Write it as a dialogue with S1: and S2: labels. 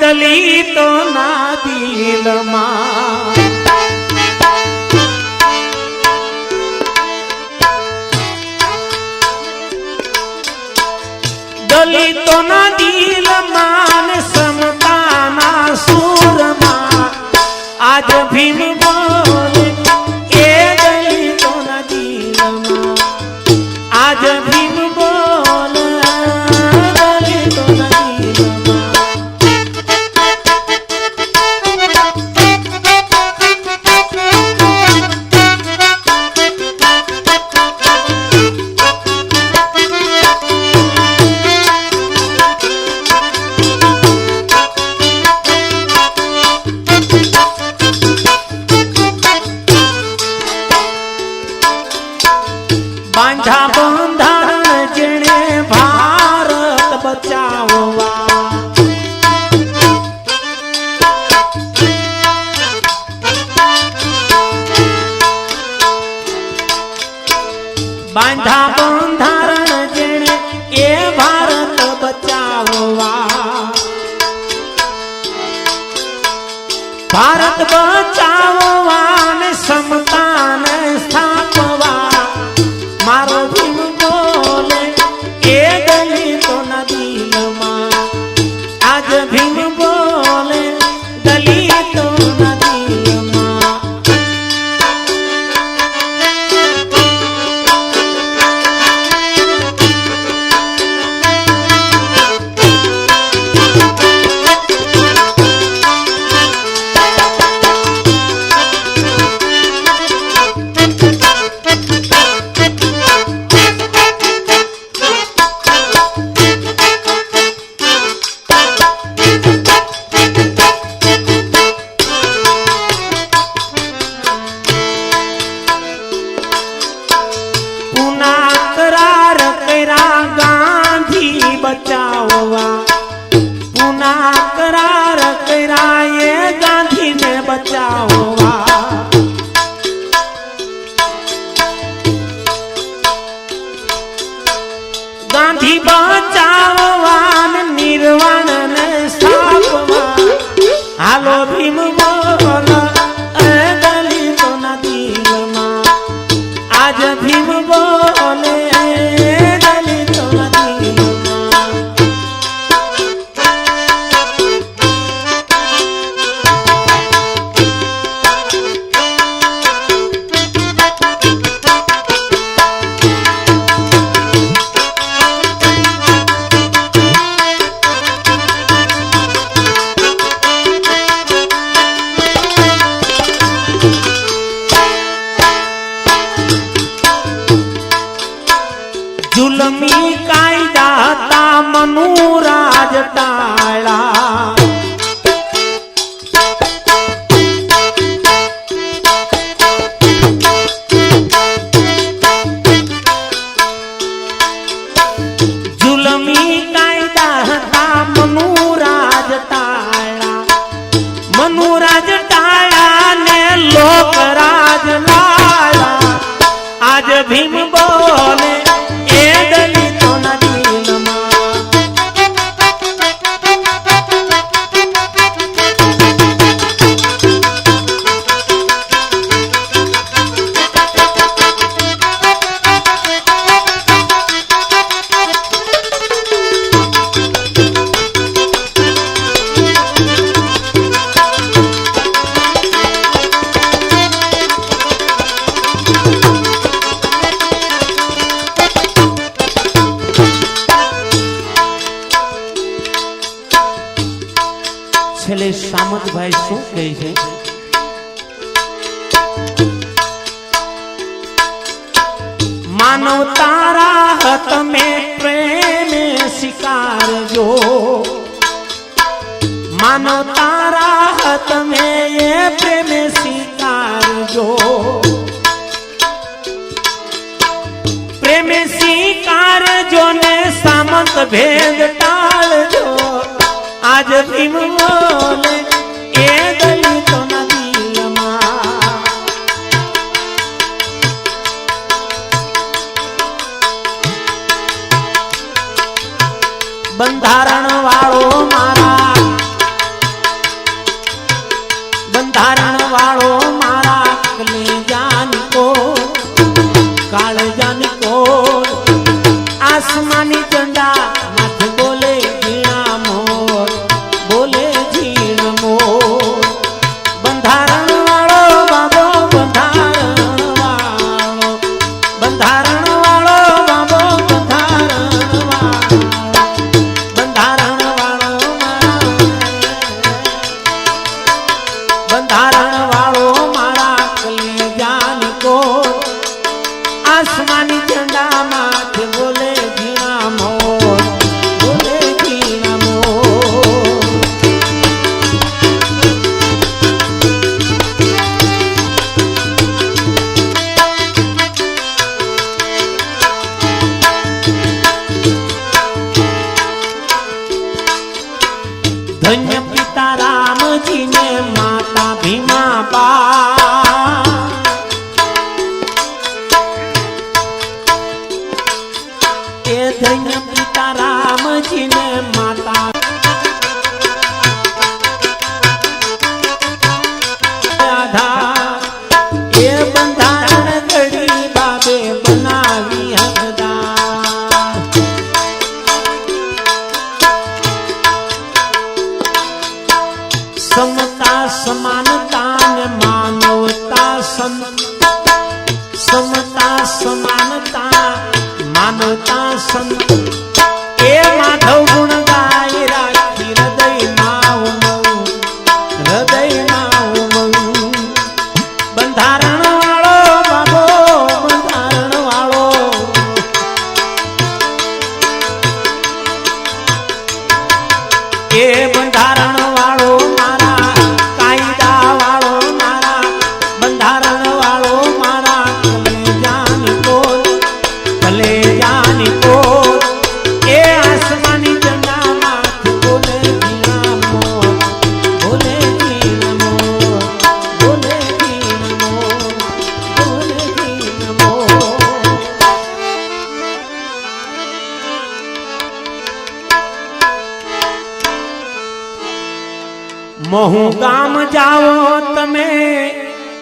S1: દલિતો ના દિલમાં ભારત બચાવવા बाबा। पुना करार कराए गांधी ने बचाओवा। गांधी बचाओवान निर्वाण ने हालो भीम बोल तो ना दिल आज भीम बोले છેલ્લે સામંતભાઈ શું કહે છે? માનવ તારા તમે પ્રેમ શિકારજો માનવ તારા તમે એ પ્રેમ સ્વીકારજો. પ્રેમ સ્વીકારજો ને સામંત ભેદ ટાળજો આજ ભીમ બોલે ધન્ય પિતા રામજીને માતા ભીમા બા ધન્ય પિતા રામજીને માતા માનતા માનતા સંત कहूँ गाम जाओ तमें